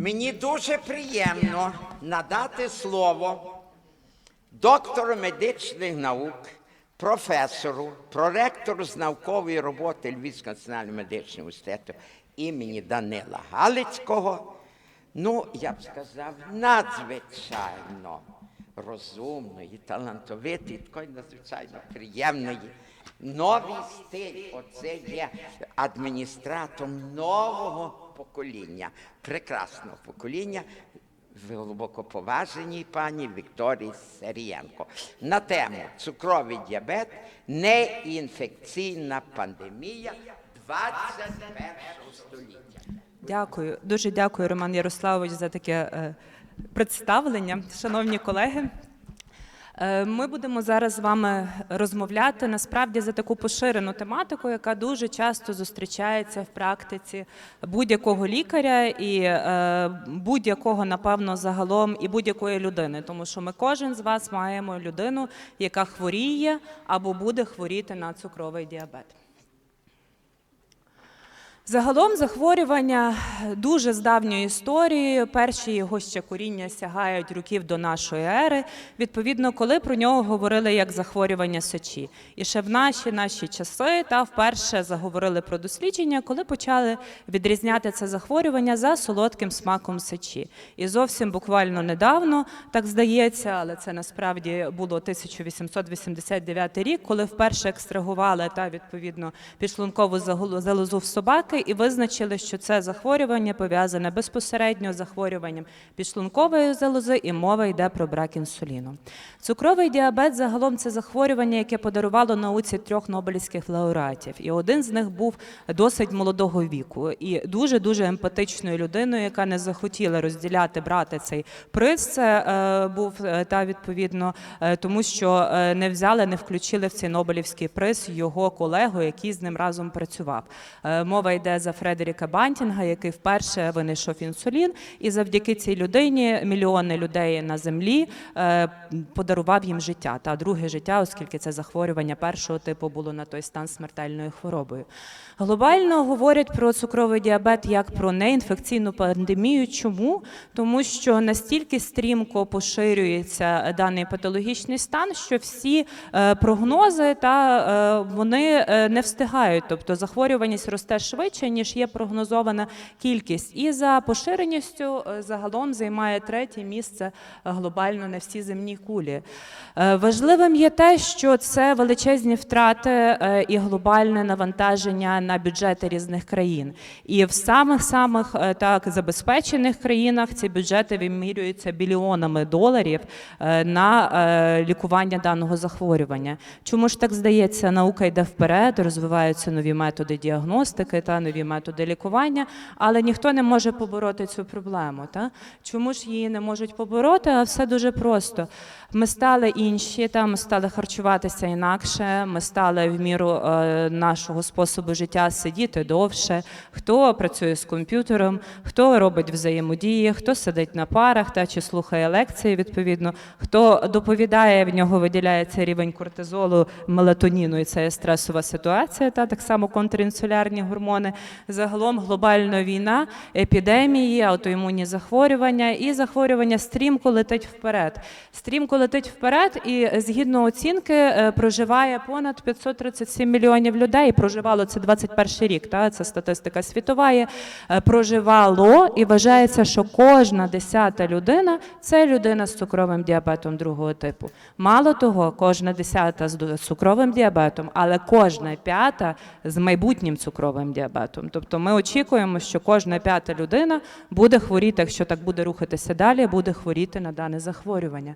Мені дуже приємно надати слово доктору медичних наук, професору, проректору з наукової роботи Львівського національного медичного університету імені Данила Галицького. Ну, я б сказав, надзвичайно розумної, талантовитої, такої надзвичайно приємної. Новий стиль, оце є адміністратором нового покоління, прекрасного покоління глибокоповаженій пані Вікторії Серієнко на тему цукровий діабет, неінфекційна пандемія. 21 століття. Дякую, дуже дякую, Роман Ярославович, за таке е, представлення. Шановні колеги, ми будемо зараз з вами розмовляти насправді за таку поширену тематику, яка дуже часто зустрічається в практиці будь-якого лікаря і е, будь-якого, напевно, загалом і будь-якої людини, тому що ми кожен з вас маємо людину, яка хворіє або буде хворіти на цукровий діабет. Загалом захворювання дуже з давньої історії. Перші його ще коріння сягають років до нашої ери. Відповідно, коли про нього говорили як захворювання сечі. І ще в наші наші часи та вперше заговорили про дослідження, коли почали відрізняти це захворювання за солодким смаком сечі. І зовсім буквально недавно, так здається, але це насправді було 1889 рік, коли вперше екстрагували та відповідно підшлункову залозу в собаки і визначили, що це захворювання пов'язане безпосередньо з захворюванням підшлункової залози, і мова йде про брак інсуліну. Цукровий діабет загалом це захворювання, яке подарувало науці трьох нобелівських лауреатів. І один з них був досить молодого віку і дуже дуже емпатичною людиною, яка не захотіла розділяти брати цей приз. Це е, був е, та відповідно, е, тому що е, не взяли, не включили в цей Нобелівський приз його колегу, який з ним разом працював. Е, Мова йде за Фредеріка Бантінга, який вперше винайшов інсулін, і завдяки цій людині мільйони людей на землі е, подарував їм життя та друге життя, оскільки це захворювання першого типу було на той стан смертельною хворобою. Глобально говорять про цукровий діабет як про неінфекційну пандемію. Чому? Тому що настільки стрімко поширюється даний патологічний стан, що всі е, прогнози та е, вони не встигають. Тобто захворюваність росте швидше, ніж є прогнозована кількість. І за поширеністю е, загалом займає третє місце е, глобально на всій земній кулі. Е, Важливим є те, що це величезні втрати і глобальне навантаження на бюджети різних країн. І в самих самих так забезпечених країнах ці бюджети вимірюються біліонами доларів на лікування даного захворювання. Чому ж так здається? Наука йде вперед, розвиваються нові методи діагностики та нові методи лікування, але ніхто не може побороти цю проблему. Та? Чому ж її не можуть побороти? А все дуже просто. Ми стали інші, та ми стали харчуватися інакше. Ми стали в міру е, нашого способу життя сидіти довше. Хто працює з комп'ютером, хто робить взаємодії, хто сидить на парах та чи слухає лекції. Відповідно, хто доповідає, в нього виділяється рівень кортизолу, мелатоніну, і це є стресова ситуація. Та так само контрінсулярні гормони. Загалом глобальна війна, епідемії, аутоімунні захворювання і захворювання стрімко летить вперед. Стрімко летить вперед, і згідно оцінки е, проживає понад 537 мільйонів людей. Проживало це 21 рік. Та це статистика світова. є. Е, Проживало і вважається, що кожна десята людина це людина з цукровим діабетом другого типу. Мало того, кожна десята з цукровим діабетом, але кожна п'ята з майбутнім цукровим діабетом. Тобто ми очікуємо, що кожна п'ята людина буде хворіти, якщо так буде рухатися далі, буде хворіти на дане захворювання.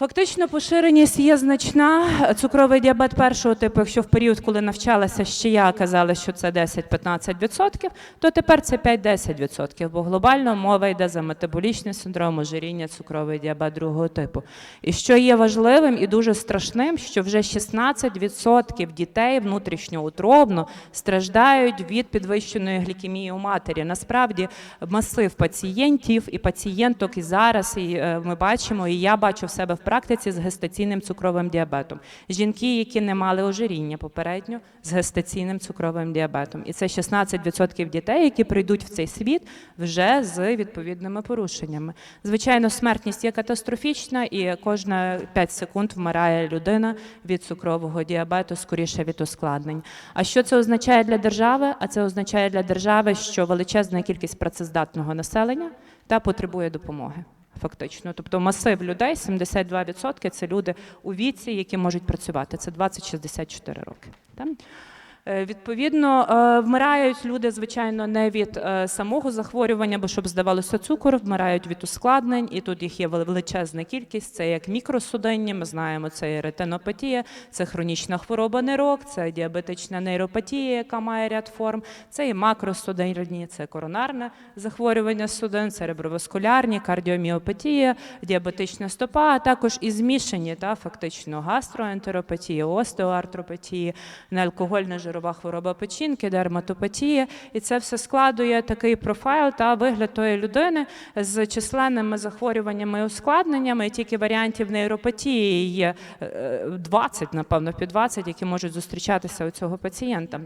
Фактично поширеність є значна. Цукровий діабет першого типу, якщо в період, коли навчалася ще я, казала, що це 10-15%, то тепер це 5-10%, бо глобально мова йде за метаболічний синдром, ожиріння, цукровий діабет другого типу. І що є важливим і дуже страшним, що вже 16% дітей внутрішньоутробно страждають від підвищеної глікемії у матері. Насправді масив пацієнтів і пацієнток і зараз і е, ми бачимо, і я бачу в себе в практиці з гестаційним цукровим діабетом. Жінки, які не мали ожиріння попередньо з гестаційним цукровим діабетом. І це 16% дітей, які прийдуть в цей світ вже з відповідними порушеннями. Звичайно, смертність є катастрофічна, і кожна 5 секунд вмирає людина від цукрового діабету, скоріше від ускладнень. А що це означає для держави? А це означає для держави, що величезна кількість працездатного населення та потребує допомоги. Фактично, тобто масив людей, 72% – це люди у віці, які можуть працювати. Це 20-64 роки. Е, Відповідно, е, вмирають люди, звичайно, не від е, самого захворювання, бо щоб здавалося цукор, вмирають від ускладнень, і тут їх є величезна кількість. Це як мікросудинні, ми знаємо, це і ретинопатія, це хронічна хвороба нирок, це діабетична нейропатія, яка має ряд форм, це і макросудинні, це коронарне захворювання судин, цереброваскулярні, кардіоміопатія, діабетична стопа, а також і змішані, та фактично гастроентеропатія, остеоартропатія, неалкогольна жирова хвороба печінки, дерматопатія. І це все складує такий профайл та вигляд тої людини з численними захворюваннями і ускладненнями. І тільки варіантів нейропатії є е, 20, напевно, під 20, які можуть зустрічатися у цього пацієнта.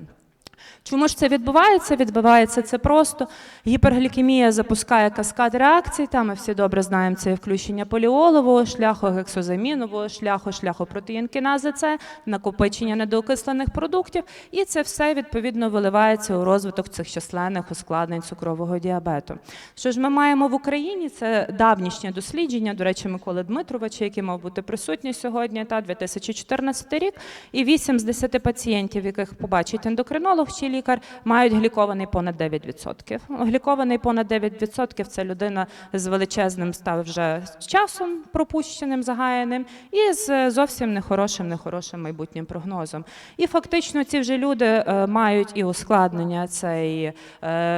Чому ж це відбувається? Відбувається це просто. Гіперглікемія запускає каскад реакцій. Там ми всі добре знаємо це включення поліолового шляху, гексозамінового шляху, шляху протеїнкінази С, накопичення недоокислених продуктів, і це все відповідно виливається у розвиток цих численних ускладнень цукрового діабету. Що ж ми маємо в Україні? Це давнішнє дослідження. До речі, Миколи Дмитровича, який мав бути присутній сьогодні, та 2014 рік, і 8 з 10 пацієнтів, яких побачить ендокринолог чи лікар, мають глікований понад 9%. Глікований понад 9% – це людина з величезним став вже часом пропущеним, загаяним, і з зовсім нехорошим, нехорошим майбутнім прогнозом. І фактично ці вже люди е, мають і ускладнення це і е,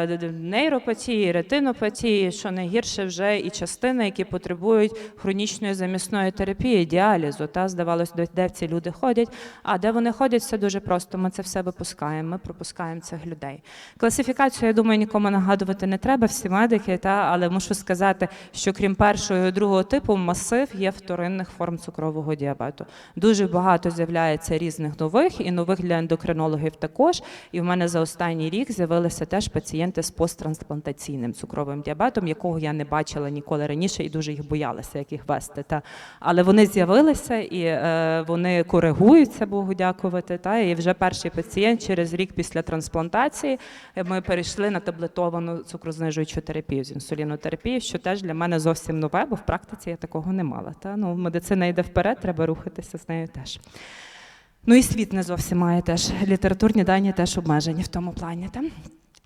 д- нейропатії, ретинопатії, що найгірше вже і частини, які потребують хронічної замісної терапії, діалізу. Та здавалось, де ці люди ходять. А де вони ходять, все дуже просто. Ми це все випускаємо. Ми пропускаємо цих людей. Класифікацію, я думаю, нікому нагадувати не треба, всі медики, та але мушу сказати, що крім першого і другого типу, масив є вторинних форм цукрового діабету. Дуже багато з'являється різних нових і нових для ендокринологів також. І в мене за останній рік з'явилися теж пацієнти з посттрансплантаційним цукровим діабетом, якого я не бачила ніколи раніше і дуже їх боялася, як їх вести. Та але вони з'явилися і е, вони коригуються, Богу дякувати. Та і вже перший пацієнт через рік після трансплантації е, ми перейшли на таблетовану цукрознижуючу терапію з інсулінотерапією, що теж для мене зовсім нове, бо в практиці я такого не мала. Та ну медицина йде вперед, треба рухатися з нею теж. Ну і світ не зовсім має теж літературні дані теж обмежені в тому плані. Та?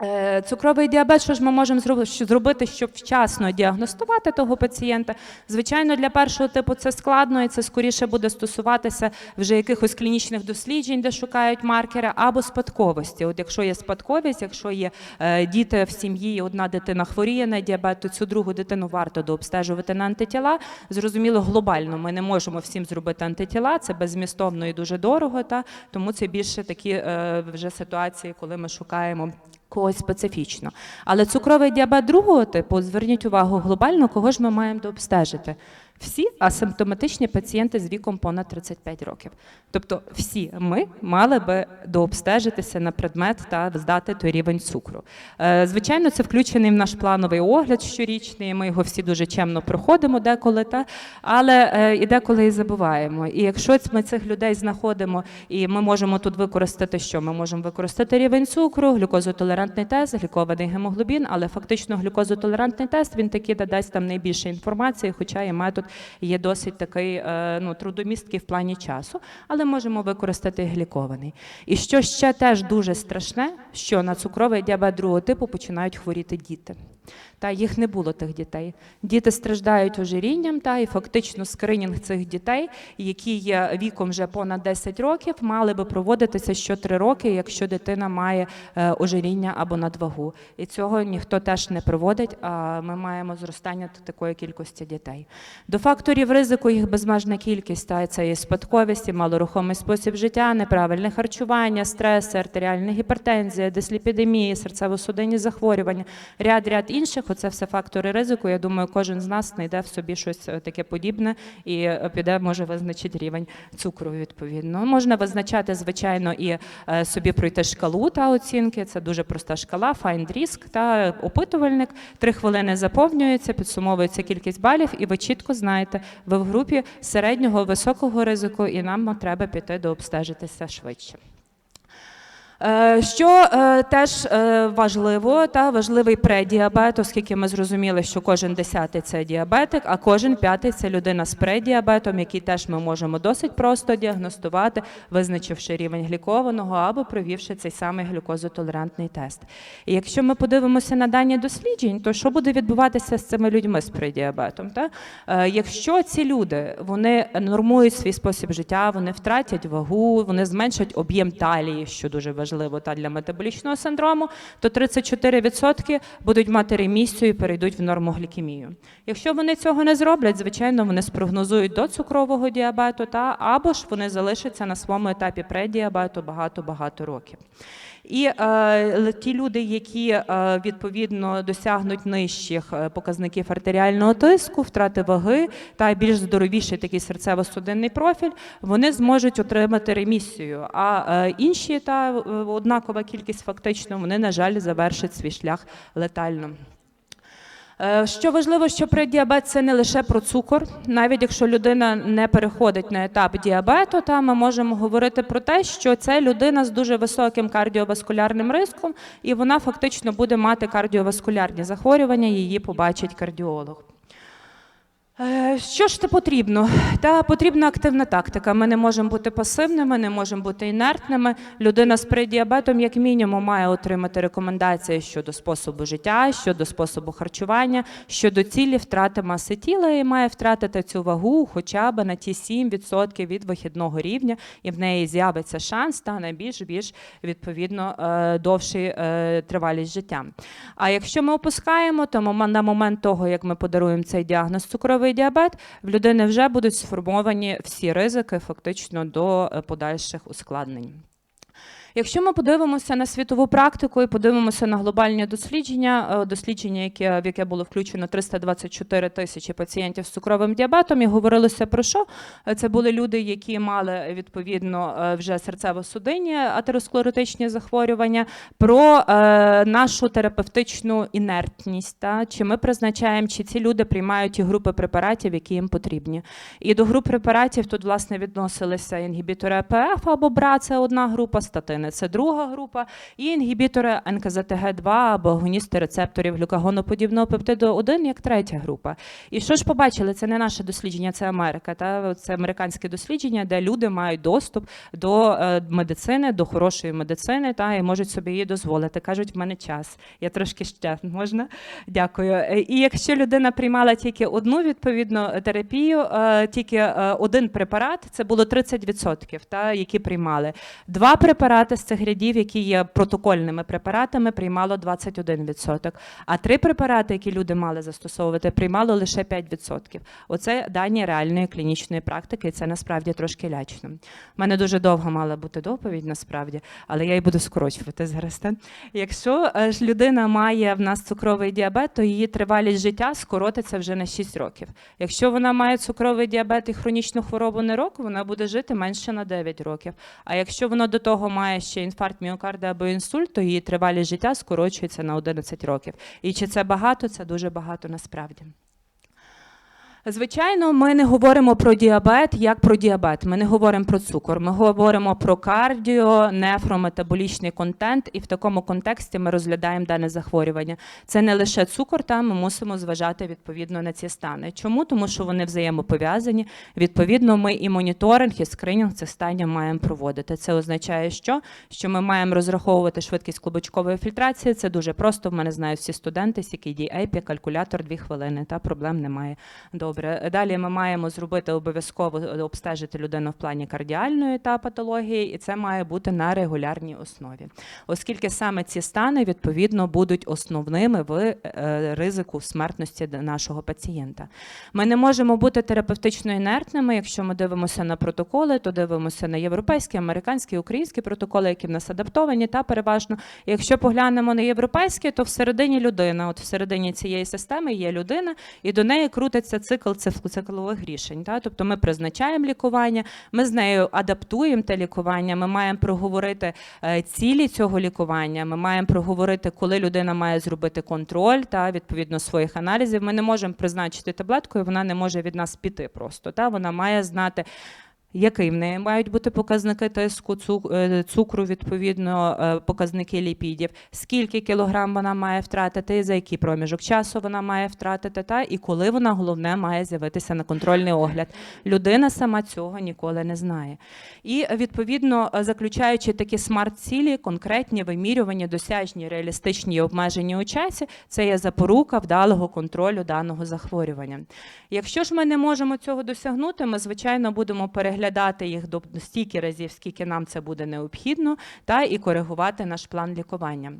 Е, Цукровий діабет, що ж ми можемо зробити, щоб вчасно діагностувати того пацієнта? Звичайно, для першого типу це складно, і це скоріше буде стосуватися вже якихось клінічних досліджень, де шукають маркери, або спадковості. От якщо є спадковість, якщо є е, діти в сім'ї, одна дитина хворіє на діабет, то цю другу дитину варто дообстежувати на антитіла. Зрозуміло, глобально ми не можемо всім зробити антитіла, це беззмістовно і дуже дорого, та тому це більше такі е, вже ситуації, коли ми шукаємо когось специфічно. Але цукровий діабет другого типу, зверніть увагу глобально, кого ж ми маємо дообстежити? Всі асимптоматичні пацієнти з віком понад 35 років. Тобто всі ми мали би дообстежитися на предмет та здати той рівень цукру. Е, Звичайно, це включений в наш плановий огляд щорічний. Ми його всі дуже чемно проходимо деколи, та але е, і деколи і забуваємо. І якщо ми цих людей знаходимо, і ми можемо тут використати, що ми можемо використати рівень цукру, глюкозотолерантний тест, глікований гемоглобін, але фактично глюкозотолерантний тест він таки дасть там найбільше інформації, хоча і метод є досить такий е, ну, трудомісткий в плані часу, але можемо використати глікований. І що ще теж дуже страшне, що на цукровий діабет другого типу починають хворіти діти. Та їх не було тих дітей. Діти страждають ожирінням, та і фактично скринінг цих дітей, які є віком вже понад 10 років, мали би проводитися що 3 роки, якщо дитина має е, ожиріння або надвагу. І цього ніхто теж не проводить. А ми маємо зростання такої кількості дітей. До факторів ризику їх безмежна кількість. Та це є спадковість, і малорухомий спосіб життя, неправильне харчування, стрес, артеріальна гіпертензія, дисліпідемія, серцево-судинні захворювання, ряд ряд інших. Оце все фактори ризику. Я думаю, кожен з нас знайде в собі щось е, таке подібне і е, піде, може визначити рівень цукру. Відповідно, можна визначати, звичайно, і е, собі пройти шкалу та оцінки. Це дуже проста шкала, find risk та опитувальник. Три хвилини заповнюється, підсумовується кількість балів, і ви чітко знаєте, ви в групі середнього високого ризику, і нам треба піти до обстежитися швидше. Е, Що е, теж е, важливо, та важливий предіабет, оскільки ми зрозуміли, що кожен десятий це діабетик, а кожен п'ятий це людина з предіабетом, який теж ми можемо досить просто діагностувати, визначивши рівень глікованого або провівши цей самий глюкозотолерантний тест. І якщо ми подивимося на дані досліджень, то що буде відбуватися з цими людьми з предіабетом? Та? Якщо ці люди вони нормують свій спосіб життя, вони втратять вагу, вони зменшать об'єм талії, що дуже важливо та для метаболічного синдрому, то 34% будуть мати ремісію і перейдуть в нормоглікемію. Якщо вони цього не зроблять, звичайно, вони спрогнозують до цукрового діабету, та або ж вони залишаться на своєму етапі предіабету багато-багато років. І е, ті люди, які е, відповідно досягнуть нижчих е, показників артеріального тиску, втрати ваги та більш здоровіший такий серцево-судинний профіль, вони зможуть отримати ремісію. А е, інші та е, однакова кількість фактично вони, на жаль, завершать свій шлях летально. Е, Що важливо, що преддіабет це не лише про цукор. Навіть якщо людина не переходить на етап діабету, та ми можемо говорити про те, що це людина з дуже високим кардіоваскулярним риском, і вона фактично буде мати кардіоваскулярні захворювання, її побачить кардіолог. Е, Що ж це потрібно? Та потрібна активна тактика. Ми не можемо бути пасивними, не можемо бути інертними. Людина з преддіабетом, як мінімум, має отримати рекомендації щодо способу життя, щодо способу харчування, щодо цілі втрати маси тіла і має втратити цю вагу хоча б на ті 7% від вихідного рівня, і в неї з'явиться шанс та на більш більш відповідно е, довший е, тривалість життя. А якщо ми опускаємо, то на момент того, як ми подаруємо цей діагноз цукровий діабет, в людини вже будуть сформовані всі ризики фактично до е, подальших ускладнень. Якщо ми подивимося на світову практику і подивимося на глобальні дослідження, е, дослідження, яке, в яке було включено 324 тисячі пацієнтів з цукровим діабетом, і говорилося про що? Е, Це були люди, які мали відповідно е, вже серцево-судинні атеросклеротичні захворювання, про нашу терапевтичну інертність. Та? Чи ми призначаємо, чи ці люди приймають ті групи препаратів, які їм потрібні. І до груп препаратів тут власне відносилися інгібітори АПФ або БРА, це одна група, статини це друга група, і інгібітори НКЗТГ2 або агоністи рецепторів глюкагоноподібного пептиду 1 як третя група. І що ж побачили? Це не наше дослідження, це Америка. Та це американське дослідження, де люди мають доступ до е, медицини, до хорошої медицини, та і можуть собі її дозволити. кажуть, в мене час. Я трошки ще можна. Дякую. І якщо людина приймала тільки одну відповідну терапію, е, тільки е, один препарат, це було 30%, та, які приймали. Два препарати з цих рядів, які є протокольними препаратами, приймало 21%. А три препарати, які люди мали застосовувати, приймало лише 5%. Оце дані реальної клінічної практики, і це насправді трошки лячно. У мене дуже довго мала бути доповідь, насправді, але я її буду скорочувати зараз. Та? Якщо е, ж людина має в нас цукровий діабет, то її тривалість життя скоротиться вже на 6 років. Якщо вона має цукровий діабет і хронічну хворобу не рок, вона буде жити менше на 9 років. А якщо вона до того має ще інфаркт міокарда або інсульт, то її тривалість життя скорочується на 11 років. І чи це багато? Це дуже багато насправді. Звичайно, ми не говоримо про діабет як про діабет. Ми не говоримо про цукор. Ми говоримо про кардіо, нефрометаболічний контент, і в такому контексті ми розглядаємо дане захворювання. Це не лише цукор, та ми мусимо зважати відповідно на ці стани. Чому? Тому що вони взаємопов'язані. Відповідно, ми і моніторинг, і скринінг цих станів маємо проводити. Це означає, що, що ми маємо розраховувати швидкість клубочкової фільтрації. Це дуже просто. В мене знають всі студенти, CKD, API, калькулятор, дві хвилини, та проблем немає до Добре, далі ми маємо зробити обов'язково е, обстежити людину в плані кардіальної та патології, і це має бути на регулярній основі, оскільки саме ці стани відповідно будуть основними в е, ризику смертності нашого пацієнта. Ми не можемо бути терапевтично інертними. Якщо ми дивимося на протоколи, то дивимося на європейські, американські, українські протоколи, які в нас адаптовані, та переважно. Якщо поглянемо на європейські, то всередині людина, от всередині цієї системи є людина, і до неї крутиться цикл циф- циклових рішень. Так? Тобто ми призначаємо лікування, ми з нею адаптуємо те лікування, ми маємо проговорити е, цілі цього лікування, ми маємо проговорити, коли людина має зробити контроль та відповідно своїх аналізів. Ми не можемо призначити таблетку, і вона не може від нас піти просто. Та? Вона має знати. Який в неї мають бути показники тиску, е, цукру, відповідно, е, показники ліпідів, скільки кілограм вона має втратити, за який проміжок часу вона має втратити, та і коли вона головне має з'явитися на контрольний огляд. Людина сама цього ніколи не знає. І відповідно, е, заключаючи такі смарт-цілі, конкретні вимірювані, досяжні, реалістичні і обмежені у часі, це є запорука вдалого контролю даного захворювання. Якщо ж ми не можемо цього досягнути, ми звичайно будемо переглядати їх до стільки разів, скільки нам це буде необхідно, та і коригувати наш план лікування.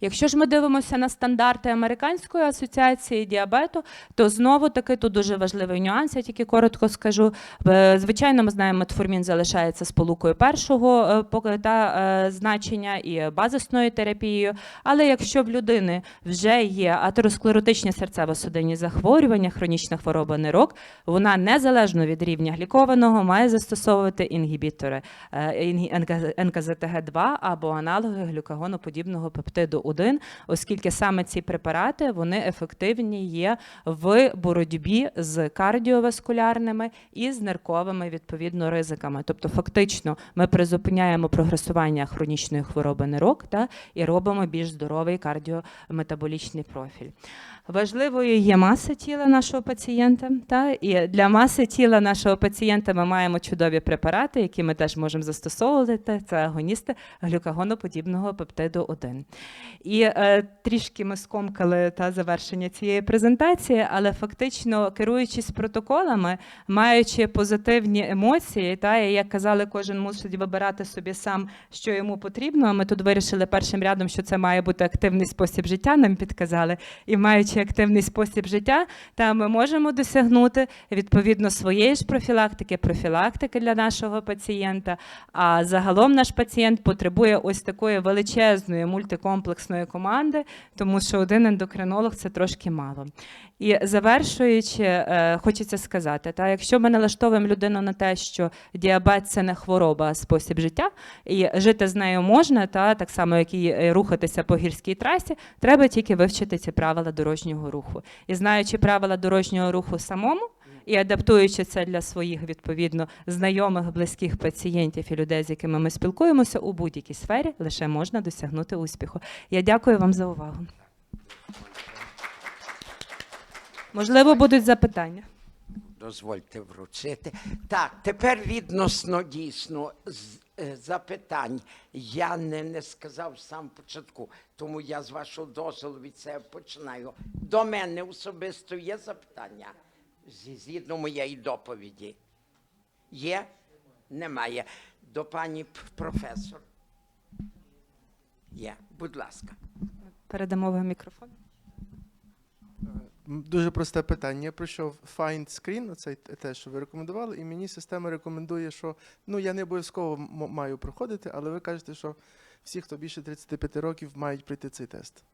Якщо ж ми дивимося на стандарти Американської асоціації діабету, то знову таки тут дуже важливий нюанс, я тільки коротко скажу. Е, Звичайно, ми знаємо, метформін залишається сполукою першого е, та, е, значення і базисною терапією. Але якщо в людини вже є атеросклеротичні серцево-судинні захворювання, хронічна хвороба нирок, вона незалежно від рівня глікованого має застосовувати інгібітори е, НКЗТГ2 або аналоги глюкагоноподібного пептиду 1, оскільки саме ці препарати вони ефективні є в боротьбі з кардіоваскулярними і з нирковими відповідно ризиками. Тобто, фактично, ми призупиняємо прогресування хронічної хвороби нирок та і робимо більш здоровий кардіометаболічний профіль. Важливою є маса тіла нашого пацієнта. Та і для маси тіла нашого пацієнта ми маємо чудові препарати, які ми теж можемо застосовувати. Це агоністи глюкагоноподібного пептиду 1. І е, трішки ми скомкали та завершення цієї презентації, але фактично керуючись протоколами, маючи позитивні емоції, та і як казали, кожен мусить вибирати собі сам, що йому потрібно. Ми тут вирішили першим рядом, що це має бути активний спосіб життя. Нам підказали, і маючи активний спосіб життя, та ми можемо досягнути відповідно своєї ж профілактики, профілактики для нашого пацієнта. А загалом наш пацієнт потребує ось такої величезної мультикомплексної команди, тому що один ендокринолог це трошки мало. І завершуючи, е, хочеться сказати, та якщо ми налаштовуємо людину на те, що діабет це не хвороба, а спосіб життя, і жити з нею можна, та так само, як і е, рухатися по гірській трасі, треба тільки вивчити ці правила дорожнього руху. І знаючи правила дорожнього руху самому. І адаптуючи це для своїх відповідно знайомих, близьких пацієнтів і людей, з якими ми спілкуємося у будь-якій сфері, лише можна досягнути успіху. Я дякую вам за увагу. Можливо, будуть запитання. Дозвольте вручити. Так, тепер відносно дійсно з- е, запитань. Я не, не сказав самого початку, тому я з вашого дозволу від себе починаю. До мене особисто є запитання зі- згідно моєї доповіді. Є? Немає. До пані п- професор. Є. Будь ласка. Передамо вам мікрофон. Дуже просте питання. Я пройшов Find Screen, оцей те, що ви рекомендували, і мені система рекомендує, що ну я не обов'язково маю проходити, але ви кажете, що всі, хто більше 35 років, мають пройти цей тест.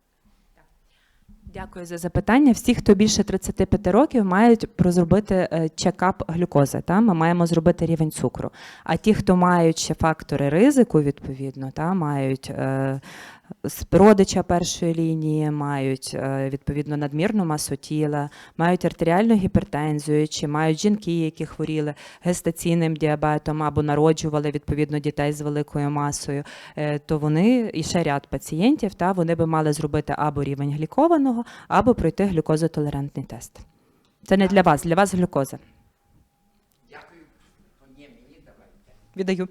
Дякую за запитання. Всі, хто більше 35 років, мають зробити е, чекап глюкози. Та? Ми маємо зробити рівень цукру. А ті, хто мають ще фактори ризику, відповідно, та? мають с- родича першої лінії, мають е, відповідно надмірну масу тіла, мають артеріальну гіпертензію, чи мають жінки, які хворіли гестаційним діабетом або народжували відповідно дітей з великою масою, е, то вони і ще ряд пацієнтів, та вони би мали зробити або рівень глікованого, або пройти глюкозотолерантний тест. Це не для вас, для вас глюкоза. Дякую. Віддаю.